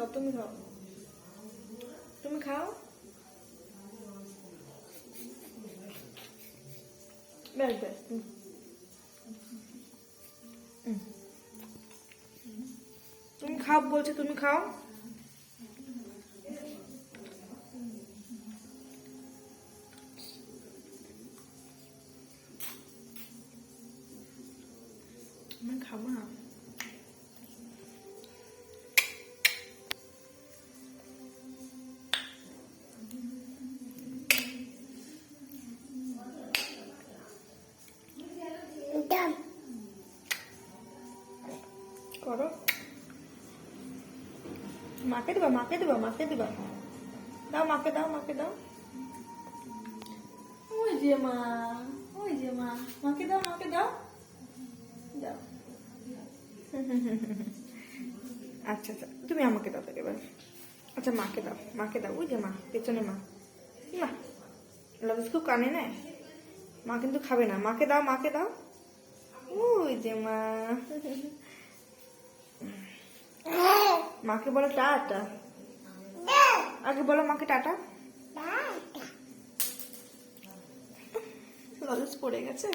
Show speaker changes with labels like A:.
A: খাও তুমি খাও। তুমি খাও? ব্যাস ব্যাস। তুমি খাও। বলছে তুমি খাও। খাব না। করো। মাকে দিবা মাকে দিবা মাকে দিবা। দাও মাকে দাও মাকে, দাও। ওই যে মা, ওই যে মা। মাকে দাও মাকে দাও। দাও। আচ্ছা আচ্ছা তুমি আমাকে দাও তাহলে এবার। আচ্ছা মাকে দাও মাকে দাও। ওই যে মা, পেছনে মা। লবিস খুব কানে নেয়। মা কিন্তু খাবে না। মাকে দাও মাকে দাও। ওই যে মা। মাকে বলো টাটা। আগে বলো মাকে টাটা। লজেস পড়ে গেছে?